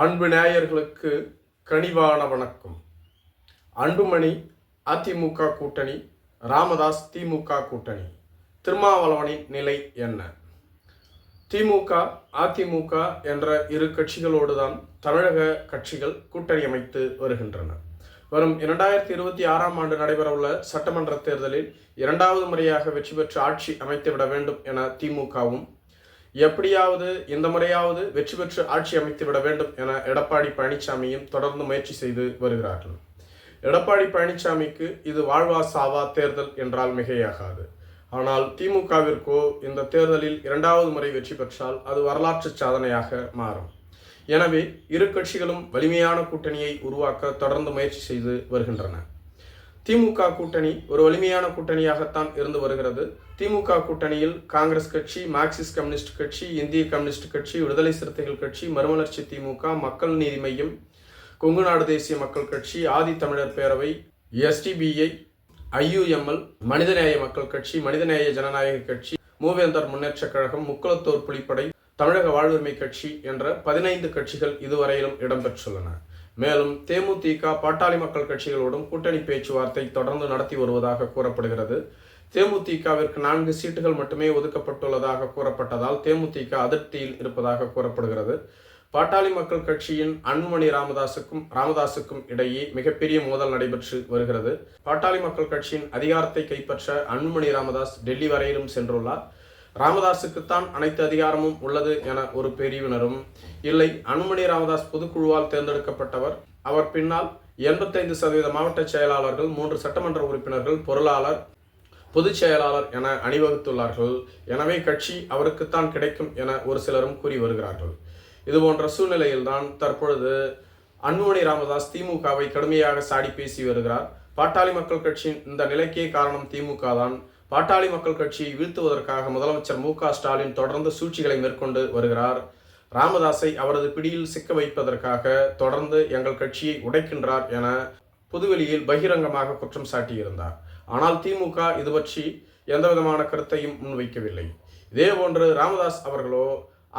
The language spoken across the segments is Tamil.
அன்பு நேயர்களுக்கு கனிவான வணக்கம். அன்புமணி அதிமுக கூட்டணி ராமதாஸ் திமுக கூட்டணி. திருமாவளவனின் நிலை என்ன? திமுக அதிமுக என்ற இரு கட்சிகளோடு தான் தமிழக கட்சிகள் கூட்டணி அமைத்து வருகின்றன. வரும் இரண்டாயிரத்தி இருபத்தி ஆறாம் ஆண்டு நடைபெறவுள்ள சட்டமன்ற தேர்தலில் இரண்டாவது முறையாக வெற்றி பெற்று ஆட்சி அமைத்துவிட வேண்டும் என திமுகவும் எப்படியாவது இந்த முறையாவது வெற்றி பெற்று ஆட்சி அமைத்து விட வேண்டும் என எடப்பாடி பழனிசாமியும் தொடர்ந்து முயற்சி செய்து வருகிறார்கள். எடப்பாடி பழனிசாமிக்கு இது வாழ்வா சாவா தேர்தல் என்றால் மிகையாகாது. ஆனால் திமுகவிற்கோ இந்த தேர்தலில் இரண்டாவது முறை வெற்றி பெற்றால் அது வரலாற்று சாதனையாக மாறும். எனவே இரு கட்சிகளும் வலிமையான கூட்டணியை உருவாக்க தொடர்ந்து முயற்சி செய்து வருகின்றன. திமுக கூட்டணி ஒரு வலிமையான கூட்டணியாகத்தான் இருந்து வருகிறது. திமுக கூட்டணியில் காங்கிரஸ் கட்சி மார்க்சிஸ்ட் கம்யூனிஸ்ட் கட்சி இந்திய கம்யூனிஸ்ட் கட்சி விடுதலை சிறுத்தைகள் கட்சி மறுமலர்ச்சி திமுக மக்கள் நீதி மையம் கொங்கு நாடு தேசிய மக்கள் கட்சி ஆதி தமிழர் பேரவை எஸ்டிபிஐ ஐயுஎம்எல் மனிதநேய மக்கள் கட்சி மனிதநேய ஜனநாயக கட்சி மூவேந்தர் முன்னேற்றக் கழகம் முக்குளத்தோர் புலிப்படை தமிழக வாழ்வுரிமை கட்சி என்ற பதினைந்து கட்சிகள் இதுவரையிலும் இடம்பெற்றுள்ளன. மேலும் தேமுதிக பாட்டாளி மக்கள் கட்சிகளோடும் கூட்டணி பேச்சுவார்த்தை தொடர்ந்து நடத்தி வருவதாக கூறப்படுகிறது. தேமுதிகவிற்கு நான்கு சீட்டுகள் மட்டுமே ஒதுக்கப்பட்டுள்ளதாக கூறப்பட்டதால் தேமுதிக அதிருப்தியில் இருப்பதாக கூறப்படுகிறது. பாட்டாளி மக்கள் கட்சியின் அன்புமணி ராமதாசுக்கும் ராமதாசுக்கும் இடையே மிகப்பெரிய மோதல் நடைபெற்று வருகிறது. பாட்டாளி மக்கள் கட்சியின் அதிகாரத்தை கைப்பற்ற அன்புமணி ராமதாஸ் டெல்லி வரையிலும் சென்றுள்ளார். ராமதாஸுக்குத்தான் அனைத்து அதிகாரமும் உள்ளது என ஒரு பிரிவினரும் இல்லை அன்புமணி ராமதாஸ் பொதுக்குழுவால் தேர்ந்தெடுக்கப்பட்டவர். அவர் பின்னால் எண்பத்தைந்து சதவீத மாவட்ட செயலாளர்கள் மூன்று சட்டமன்ற உறுப்பினர்கள் பொருளாளர் பொதுச் செயலாளர் என அணிவகுத்துள்ளார்கள். எனவே கட்சி அவருக்குத்தான் கிடைக்கும் என ஒரு சிலரும் கூறி வருகிறார்கள். இது போன்ற சூழ்நிலையில்தான் தற்பொழுது அன்புமணி ராமதாஸ் திமுகவை கடுமையாக சாடி பேசி வருகிறார். பாட்டாளி மக்கள் கட்சியின் இந்த நிலைக்கே காரணம் திமுக தான் பாட்டாளி மக்கள் கட்சியை வீழ்த்துவதற்காக முதலமைச்சர் மு ஸ்டாலின் தொடர்ந்து சூழ்ச்சிகளை மேற்கொண்டு வருகிறார். ராமதாஸை அவரது பிடியில் சிக்க வைப்பதற்காக தொடர்ந்து எங்கள் கட்சியை உடைக்கின்றார் என புதுவெளியில் பகிரங்கமாக குற்றம் சாட்டியிருந்தார். ஆனால் திமுக இது பற்றி எந்தவிதமான கருத்தையும் முன்வைக்கவில்லை. இதேபோன்று ராமதாஸ் அவர்களோ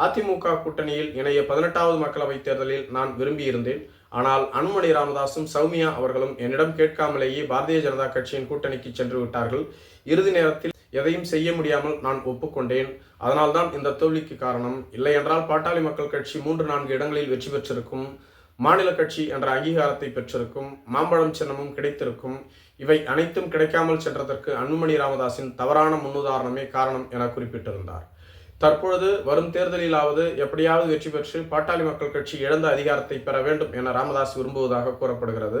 அதிமுக கூட்டணியில் இணைய பதினெட்டாவது மக்களவைத் தேர்தலில் நான் விரும்பியிருந்தேன். ஆனால் அனுமணி ராமதாசும் சௌமியா அவர்களும் என்னிடம் கேட்காமலேயே பாரதிய ஜனதா கட்சியின் கூட்டணிக்கு சென்று விட்டார்கள். இறுதி நேரத்தில் எதையும் செய்ய முடியாமல் நான் ஒப்புக்கொண்டேன். அதனால்தான் இந்த தோல்விக்கு காரணம். இல்லை என்றால் பாட்டாளி மக்கள் கட்சி மூன்று நான்கு இடங்களில் வெற்றி பெற்றிருக்கும். மாநில கட்சி என்ற அங்கீகாரத்தை பெற்றிருக்கும். மாம்பழம் சின்னமும் கிடைத்திருக்கும். இவை அனைத்தும் கிடைக்காமல் சென்றதற்கு அன்புமணி ராமதாஸின் தவறான முன்னுதாரணமே காரணம் என குறிப்பிட்டிருந்தார். தற்பொழுது வரும் தேர்தலிலாவது எப்படியாவது வெற்றி பெற்று பாட்டாளி மக்கள் கட்சி இழந்த அதிகாரத்தை பெற வேண்டும் என ராமதாஸ் விரும்புவதாக கூறப்படுகிறது.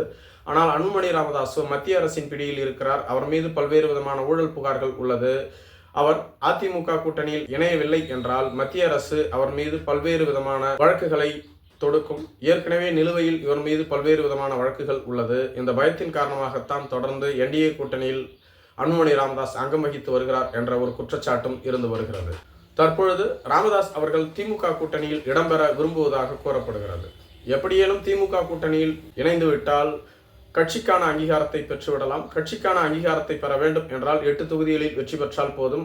ஆனால் அன்புமணி ராமதாசு மத்திய அரசின் பிடியில் இருக்கிறார். அவர் மீது பல்வேறு விதமான ஊழல் புகார்கள் உள்ளது. அவர் அதிமுக கூட்டணியில் இணையவில்லை என்றால் மத்திய அரசு அவர் மீது பல்வேறு விதமான வழக்குகளை தொடுக்கும். ஏற்கனவே நிலுவையில் இவர் மீது பல்வேறு விதமான வழக்குகள் உள்ளது. இந்த பயத்தின் காரணமாகத்தான் தொடர்ந்து என்டிஏ கூட்டணியில் அன்புமணி ராமதாஸ் அங்கம் வகித்து வருகிறார் என்ற ஒரு குற்றச்சாட்டும் இருந்து வருகிறது. தற்பொழுது ராமதாஸ் அவர்கள் திமுக கூட்டணியில் இடம்பெற விரும்புவதாக கூறப்படுகிறது. எப்படியேனும் திமுக கூட்டணியில் இணைந்து விட்டால் கட்சிக்கான அங்கீகாரத்தை பெற்றுவிடலாம். கட்சிக்கான அங்கீகாரத்தை பெற வேண்டும் என்றால் எட்டு தொகுதிகளில் வெற்றி பெற்றால் போதும்.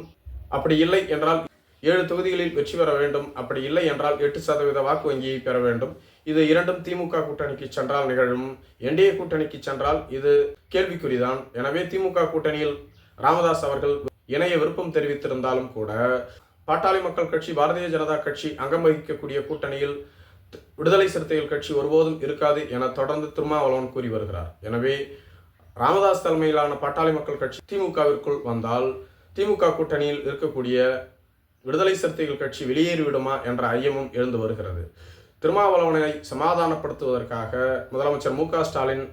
அப்படி இல்லை என்றால் ஏழு தொகுதிகளில் வெற்றி பெற வேண்டும். அப்படி இல்லை என்றால் எட்டு சதவீத வாக்கு வங்கியை பெற வேண்டும். இது இரண்டும் திமுக கூட்டணிக்கு சென்றால் நிகழும். என்டிஏ கூட்டணிக்கு சென்றால் இது கேள்விக்குறிதான். எனவே திமுக கூட்டணியில் ராமதாஸ் அவர்கள் இணைய விருப்பம் தெரிவித்திருந்தாலும் கூட பாட்டாளி மக்கள் கட்சி பாரதிய ஜனதா கட்சி அங்கம் வகிக்கக்கூடிய கூட்டணியில் விடுதலை சிறுத்தைகள் கட்சி ஒருபோதும் இருக்காது என தொடர்ந்து திருமாவளவன் கூறி வருகிறார். எனவே ராமதாஸ் தலைமையிலான பாட்டாளி மக்கள் கட்சி திமுகவிற்குள் வந்தால் திமுக கூட்டணியில் இருக்கக்கூடிய விடுதலை சிறுத்தைகள் கட்சி வெளியேறிவிடுமா என்ற ஐயமும் எழுந்து வருகிறது. திருமாவளவனை சமாதானப்படுத்துவதற்காக முதலமைச்சர் மு ஸ்டாலின்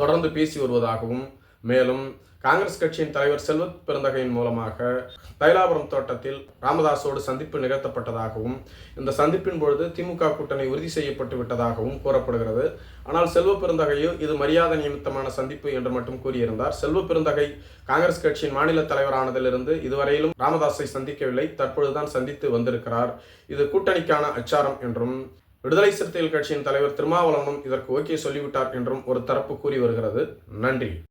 தொடர்ந்து பேசி வருவதாகவும் மேலும் காங்கிரஸ் கட்சியின் தலைவர் செல்வத் பெருந்தகையின் மூலமாக தைலாபுரம் தோட்டத்தில் ராமதாஸோடு சந்திப்பு நிகழ்த்தப்பட்டதாகவும் இந்த சந்திப்பின் பொழுது திமுக கூட்டணி உறுதி செய்யப்பட்டு விட்டதாகவும் கூறப்படுகிறது. ஆனால் செல்வ பெருந்தகையோ இது மரியாதை நிமித்தமான சந்திப்பு என்று மட்டும் கூறியிருந்தார். செல்வ பெருந்தகை காங்கிரஸ் கட்சியின் மாநில தலைவரானதிலிருந்து இதுவரையிலும் ராமதாஸை சந்திக்கவில்லை. தற்பொழுதுதான் சந்தித்து வந்திருக்கிறார். இது கூட்டணிக்கான அச்சாரம் என்றும் விடுதலை சிறுத்தைகள் கட்சியின் தலைவர் திருமாவளவனும் இதற்கு ஓகே சொல்லிவிட்டார் என்றும் ஒரு தரப்பு கூறி வருகிறது. நன்றி.